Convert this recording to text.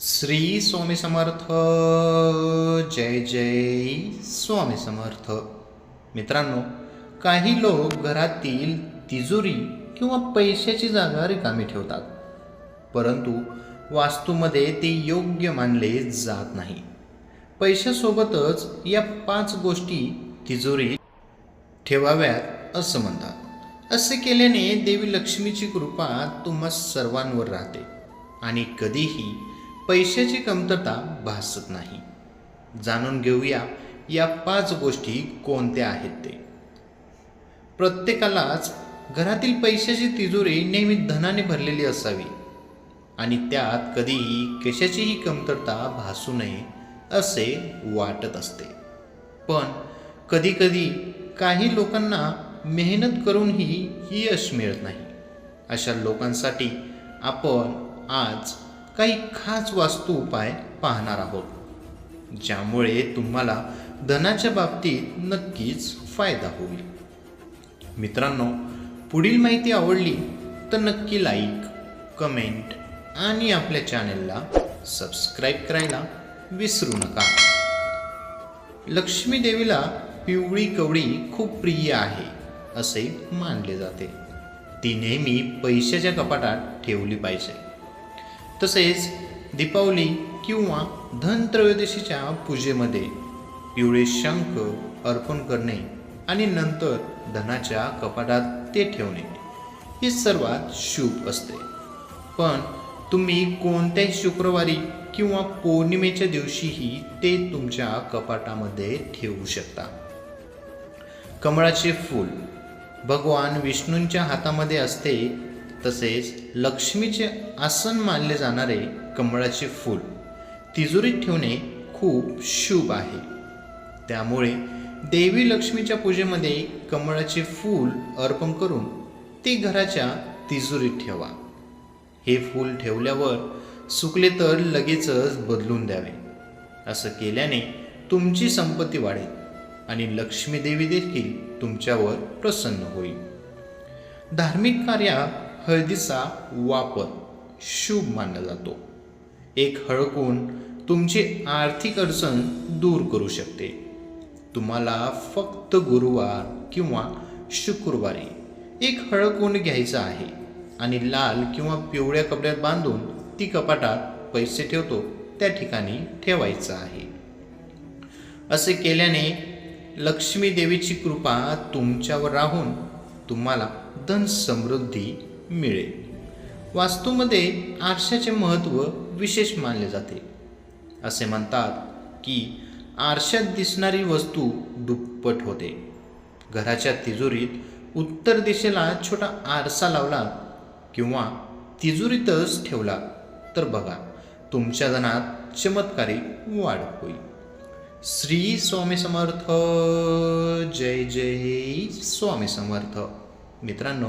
श्री स्वामी समर्थ जय जय स्वामी समर्थ. मित्रांनो काही लोक घरातील तिजोरी किंवा पैशाची जागा रिकामी ठेवतात परंतु वास्तूमध्ये ते योग्य मानले जात नाही. पैशासोबतच या पाच गोष्टी तिजोरी ठेवाव्यात असं म्हणतात. असे केल्याने देवी लक्ष्मीची कृपा तुम्हा सर्वांवर राहते आणि कधीही पैशाची कमतरता भासत नाही. जाणून घेऊया या पाच गोष्टी कोणत्या आहेत ते. प्रत्येकालाच घरातील पैशाची तिजोरी नेहमी धनाने भरलेली असावी आणि त्यात कधीही कशाचीही कमतरता भासू नये असे वाटत असते. पण कधीकधी काही लोकांना मेहनत करूनही यश मिळत नाही. अशा लोकांसाठी आपण आज काही खास वास्तू उपाय पाहणार आहोत ज्यामुळे तुम्हाला धनाच्या बाबतीत नक्कीच फायदा होईल. मित्रांनो पुढील माहिती आवडली तर नक्की लाईक कमेंट आणि आपल्या चॅनेलला सबस्क्राईब करायला विसरू नका. लक्ष्मी देवीला पिवळी कवडी खूप प्रिय आहे असे मानले जाते. ती नेहमी पैशाच्या कपाटात ठेवली पाहिजे. तसेच दीपावली किंवा धनत्रयोदशीच्या पूजेमध्ये पिवळे शंख अर्पण करणे आणि नंतर धनाच्या कपाटात ते ठेवणे हे सर्वात शुभ असते. पण तुम्ही कोणत्याही शुक्रवारी किंवा पौर्णिमेच्या दिवशीही ते तुमच्या कपाटामध्ये ठेवू शकता. कमळाचे फूल भगवान विष्णूंच्या हातामध्ये असते तसेच लक्ष्मीचे आसन मानले जाणारे कमळाचे फूल तिजोरीत ठेवणे खूप शुभ आहे. त्यामुळे देवी लक्ष्मीच्या पूजेमध्ये कमळाचे फूल अर्पण करून ते घराच्या तिजोरीत ठेवा. हे फूल ठेवल्यावर सुकले तर लगेचच बदलून द्यावे. असं केल्याने तुमची संपत्ती वाढेल आणि लक्ष्मी देवी देखील तुमच्यावर प्रसन्न होईल. धार्मिक कार्या हळदीचा वापर शुभ मानला जातो. एक हळकून तुमची आर्थिक अडचण दूर करू शकते. तुम्हाला फक्त गुरुवार किंवा शुक्रवारी एक हळकून घ्यायचा आहे आणि लाल किंवा पिवळ्या कपड्यात बांधून ती कपाटात पैसे ठेवतो त्या ठिकाणी ठेवायचं आहे. असे केल्याने लक्ष्मी देवीची कृपा तुमच्यावर राहून तुम्हाला धन समृद्धी मिळेल वास्तूमध्ये आरशाचे महत्त्व विशेष मानले जाते. असे म्हणतात की आरशात दिसणारी वस्तू दुप्पट होते. घराच्या तिजोरीत उत्तर दिशेला छोटा आरसा लावला किंवा तिजोरीतच ठेवला तर बघा तुमच्या धनात चमत्कारी वाढ होईल. श्री स्वामी समर्थ. जय जय स्वामी समर्थ. मित्रांनो